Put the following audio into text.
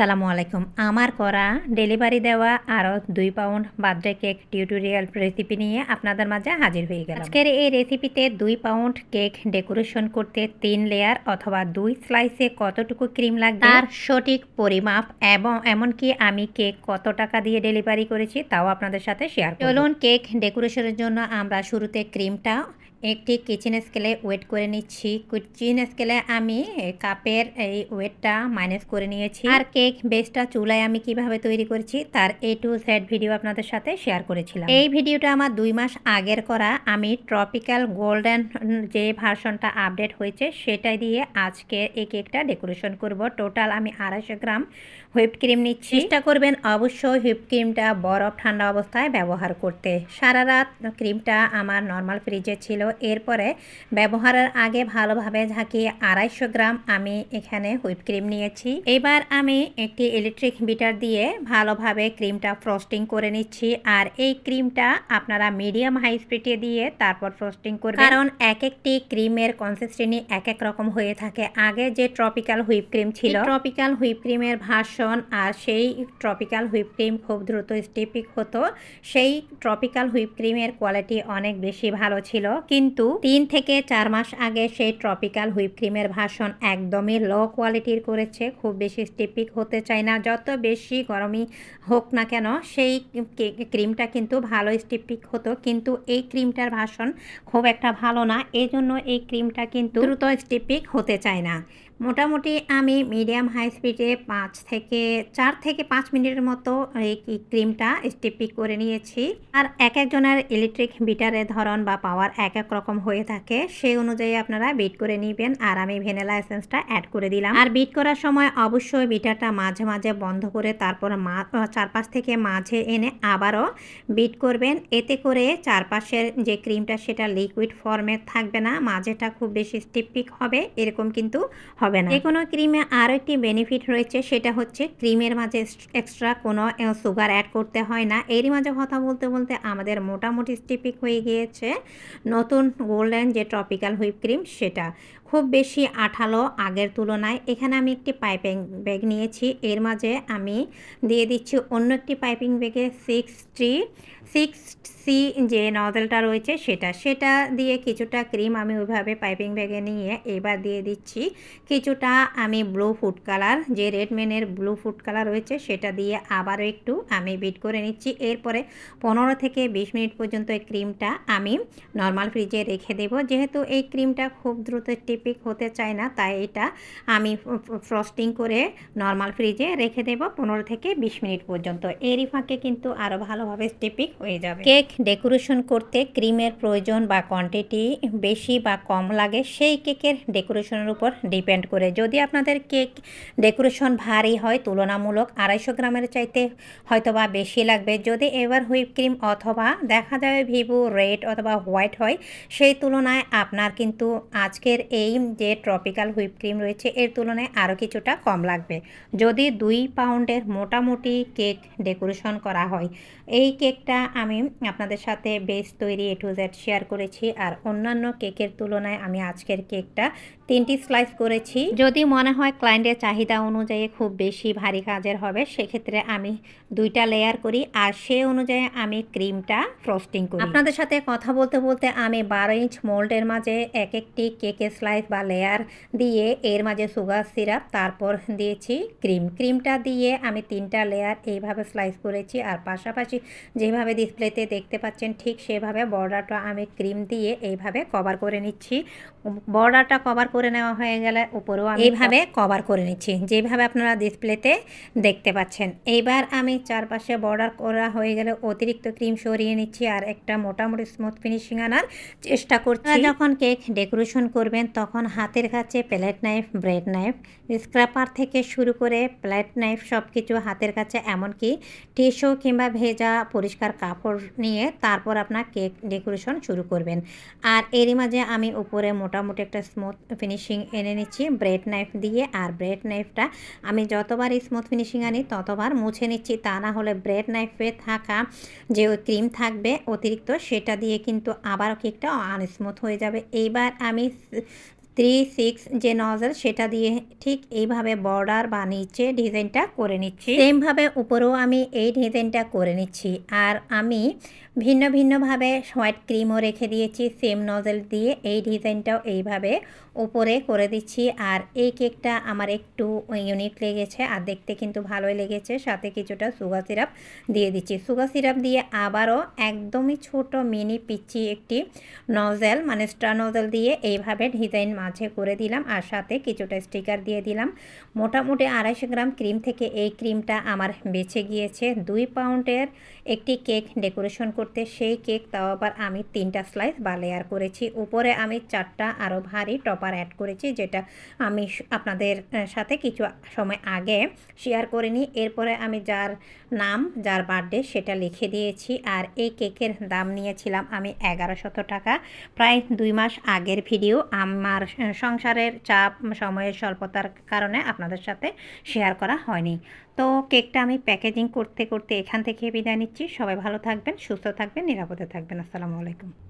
আসসালামু আলাইকুম। আমার করা ডেলিভারি দেওয়া আরও দুই pound birthday cake tutorial recipe নিয়ে আপনাদের মাঝে হাজির হয়ে গেল আজকের এই রেসিপিতে দুই পাউন্ড কেক ডেকোরেশন করতে তিন লেয়ার অথবা দুই স্লাইসে কতটুকু ক্রিম লাগবে, তার সঠিক পরিমাপ এবং এমনকি আমি কেক কত টাকা দিয়ে ডেলিভারি করেছি তাও আপনাদের সাথে শেয়ার চলুন কেক ডেকোরেশনের জন্য আমরা শুরুতে ক্রিমটা একটি কিচেন স্কেলে ওয়েট করে নিচ্ছি। কিচেন স্কেলে আমি কাপের এই ওয়েটটা মাইনাস করে নিয়েছি। আর কেক বেসটা চুলায় আমি কীভাবে তৈরি করেছি, তার এ টু জেড ভিডিও আপনাদের সাথে শেয়ার করেছিলাম। এই ভিডিওটা আমার দুই মাস আগের করা। আমি ট্রপিক্যাল গোল্ডেন যে ভার্সনটা আপডেট হয়েছে, সেটাই দিয়ে আজকে এই কেকটা ডেকোরেশন করব। টোটাল আমি আড়াইশো গ্রাম হুইপ ক্রিম নিচ্ছি। চেষ্টা করবেন অবশ্যই হুইপ ক্রিমটা বরফ ঠান্ডা অবস্থায় ব্যবহার করতে। সারা রাত ক্রিমটা আমার নর্মাল ফ্রিজে ছিল। এরপরে ব্যবহারের আগে ভালোভাবে ঝাঁকিয়ে আড়াইশো গ্রাম আমি এখানে হুইপ ক্রিম নিয়েছি। এবার আমি একটি ইলেকট্রিক বিটার দিয়ে ভালোভাবে ক্রিমটা ফ্রস্টিং করে নিচ্ছি। আর এই ক্রিমটা আপনারা মিডিয়াম হাই স্পিডে দিয়ে তারপর ফ্রস্টিং করবেন। কারণ এক একটি ক্রিমের কনসিস্টেন্সি এক এক রকম হয়ে থাকে। আগে যে ট্রপিক্যাল হুইপ ক্রিম ছিল ট্রপিক্যাল হুইপ ক্রিমের ভাষণ আর সেই ট্রপিক্যাল হুইপ ক্রিম খুব দ্রুত স্টিপিক হতো। সেই ট্রপিক্যাল হুইপ ক্রিমের কোয়ালিটি অনেক বেশি ভালো ছিল। কিন্তু তিন থেকে চার মাস আগে সেই ট্রপিক্যাল হুইপ ক্রিমের ভাষণ একদমই লো কোয়ালিটির করেছে, খুব বেশি স্টিপিক হতে চায় না। যত বেশি গরমই হোক না কেন, সেই ক্রিমটা কিন্তু ভালো স্টিপিক হতো, কিন্তু এই ক্রিমটার ভাষণ খুব একটা ভালো না। এই জন্য এই ক্রিমটা কিন্তু দ্রুত স্টিপিক হতে চায় না। মোটামুটি আমি মিডিয়াম হাই স্পিডে পাঁচ থেকে চার থেকে পাঁচ মিনিটের মতো এই ক্রিমটা স্টিপিক করে নিয়েছি। আর এক একজনের ইলেকট্রিক বিটারের ধরন বা পাওয়ার এক এক রকম হয়ে থাকে, সেই অনুযায়ী আপনারা বিট করে নেবেন। আর আমি ভ্যানিলা এসেন্সটা অ্যাড করে দিলাম। আর বিট করার সময় অবশ্যই বিটারটা মাঝে মাঝে বন্ধ করে তারপর চারপাশ থেকে মাঝে এনে আবারও বিট করবেন। এতে করে চারপাশের যে ক্রিমটা সেটা লিকুইড ফর্মে থাকবে না, মাঝেটা খুব বেশি স্টিপিক হবে। এরকম কিন্তু হবে না। যে কোনো ক্রিমে আরও একটি বেনিফিট রয়েছে, সেটা হচ্ছে ক্রিমের মাঝে এক্সট্রা কোনো সুগার অ্যাড করতে হয় না। এরই মাঝে কথা বলতে বলতে আমাদের মোটামুটি স্টিপিক হয়ে গিয়েছে নতুন গোল্ডেন যে ট্রপিক্যাল হুইপ ক্রিম সেটা। খুব বেশি আঠালো আগের তুলনায়। এখানে আমি একটি পাইপিং ব্যাগ নিয়েছি। এর মাঝে আমি দিয়ে দিচ্ছি অন্য একটি পাইপিং ব্যাগে সিক্স থ্রি সিক্স সি যে নজেলটা রয়েছে সেটা। সেটা দিয়ে কিছুটা ক্রিম আমি ওইভাবে পাইপিং ব্যাগে নিয়ে এবার দিয়ে দিচ্ছি। কিছুটা আমি ব্লু ফুড কালার, যে রেডমেনের ব্লু ফুড কালার রয়েছে সেটা দিয়ে আবারও একটু আমি বিট করে নিচ্ছি। এরপরে পনেরো থেকে বিশ মিনিট পর্যন্ত এই ক্রিমটা আমি নর্মাল ফ্রিজে রেখে দেব। যেহেতু এই ক্রিমটা খুব দ্রুত টিপিক হতে চায় না, তাই এটা আমি ফ্রস্টিং করে নর্মাল ফ্রিজে রেখে দেব পনেরো থেকে বিশ মিনিট পর্যন্ত। এরই ফাঁকে কিন্তু আরও ভালোভাবে স্টিপিক হয়ে যাবে। কেক ডেকোরেশন করতে ক্রিমের প্রয়োজন বা কোয়ান্টিটি বেশি বা কম লাগে, সেই কেকের ডেকোরেশনের উপর ডিপেন্ড করে। যদি আপনাদের কেক ডেকোরেশন ভারী হয়, তুলনামূলক আড়াইশো গ্রামের চাইতে হয়তো বা বেশি লাগবে। যদি এবার হুইপ ক্রিম অথবা দেখা যাবে ভিভো রেড অথবা হোয়াইট হয়, সেই তুলনায় আপনার কিন্তু আজকের এই যে ট্রপিক্যাল হুইপ ক্রিম রয়েছে, এর তুলনায় আরও কিছুটা কম লাগবে। যদি দুই পাউন্ডের মোটামুটি কেক ডেকোরেশন করা হয়, এই কেকটা আমি আপনাদের সাথে বেস তৈরি এ টু জেড শেয়ার করেছি, আর অন্যান্য কেকের তুলনায় আমি আজকের কেকটা তিনটি স্লাইস করেছি। যদি মনে হয় ক্লায়েন্টের চাহিদা অনুযায়ী খুব বেশি ভারী কাজের হবে, সেক্ষেত্রে আমি দুইটা লেয়ার করি, আর সে অনুযায়ী আমি ক্রিমটা ফ্রস্টিং করি। আপনাদের সাথে কথা বলতে বলতে আমি বারো ইঞ্চ মোল্ডের মাঝে এক একটি কেকের স্লাইস বা লেয়ার দিয়ে এর মাঝে সুগার সিরাপ তারপর দিয়েছি ক্রিম ক্রিমটা দিয়ে আমি তিনটা লেয়ার এইভাবে স্লাইস করেছি আর পাশাপাশি যেভাবে ডিসপ্লেতে দেখতে পাচ্ছেন ঠিক সেভাবে বর্ডারটা আমি ক্রিম দিয়ে এইভাবে কভার করে নিচ্ছি। বর্ডারটা কভার করে নেওয়া হয়ে গেলে উপরেও আমি এইভাবে কভার করে নিচ্ছি, যেভাবে আপনারা ডিসপ্লেতে দেখতে পাচ্ছেন। এইবার আমি চারপাশে বর্ডার করা হয়ে গেলে অতিরিক্ত ক্রিম সরিয়ে নিচ্ছি আর একটা মোটামুটি স্মুথ ফিনিশিং আনার চেষ্টা করছি। যখন কেক ডেকোরেশন করবেন তখন হাতের কাছে plate knife, bread knife scraper থেকে শুরু করে প্লেট নাইফ সব কিছু হাতের কাছে, এমনকি টিস্যু কিংবা ভেজা পরিষ্কার কাপড় নিয়ে তারপর আপনার কেক ডেকোরেশন শুরু করবেন। আর এরই মাঝে আমি উপরে মোটামুটি একটা স্মুথ ফিনিশিং এনে নিচ্ছি, ব্রেড নাইফ দিয়ে। আর ব্রেড নাইফটা আমি যতবার স্মুথ ফিনিশিং আনি, ততবার মুছে নিচ্ছি। তা না হলে ব্রেড নাইফে থাকা যে ক্রিম থাকবে, অতিরিক্ত সেটা দিয়ে কিন্তু আবার কেকটা আনস্মুথ হয়ে যাবে। এইবার আমি থ্রি সিক্স যে নজল, সেটা দিয়ে ঠিক এইভাবে বর্ডার বা নিচে ডিজাইনটা করে নিচ্ছি। সেমভাবে উপরেও আমি এই ডিজাইনটা করে নিচ্ছি। আর আমি ভিন্ন ভিন্নভাবে হোয়াইট ক্রিমও রেখে দিয়েছি, সেম নজল দিয়ে এই ডিজাইনটাও এইভাবে উপরে করে দিচ্ছি। আর এই কেকটা আমার একটু ইউনিক লেগেছে আর দেখতে কিন্তু ভালোই লেগেছে, সাথে কিছুটা সুগার সিরাপ দিয়ে দিচ্ছি। সুগার সিরাপ দিয়ে আবারও একদমই ছোট মিনি পিচ্ছি একটি নজেল মানে স্টার নজেল দিয়ে এইভাবে ডিজাইন মাঝে করে দিলাম আর সাথে কিছুটা স্টিকার দিয়ে দিলাম। মোটামুটি আড়াইশো গ্রাম ক্রিম থেকে এই ক্রিমটা আমার বেঁচে গিয়েছে। দুই পাউন্ডের একটি কেক ডেকোরেশন করতে সেই কেক, তাও আবার আমি তিনটা স্লাইস বা লেয়ার করেছি। উপরে আমি চারটা আরও ভারী টপার অ্যাড করেছি, যেটা আমি আপনাদের সাথে কিছু সময় আগে শেয়ার করে নিই এরপরে আমি যার নাম, যার বার্থডে সেটা লিখে দিয়েছি আর এই কেকের দাম নিয়েছিলাম আমি এগারোশত টাকা। প্রায় দুই মাস আগের ভিডিও। আমার সংসারের চাপ সময়ের স্বল্পতার কারণে আপনাদের সাথে শেয়ার করা হয়নি। তো কেকটা আমি প্যাকেজিং করতে করতে এখান থেকে বিদায় নিচ্ছি। সবাই ভালো থাকবেন, সুস্থ থাকবেন, নিরাপদে থাকবেন। আসসালামু আলাইকুম।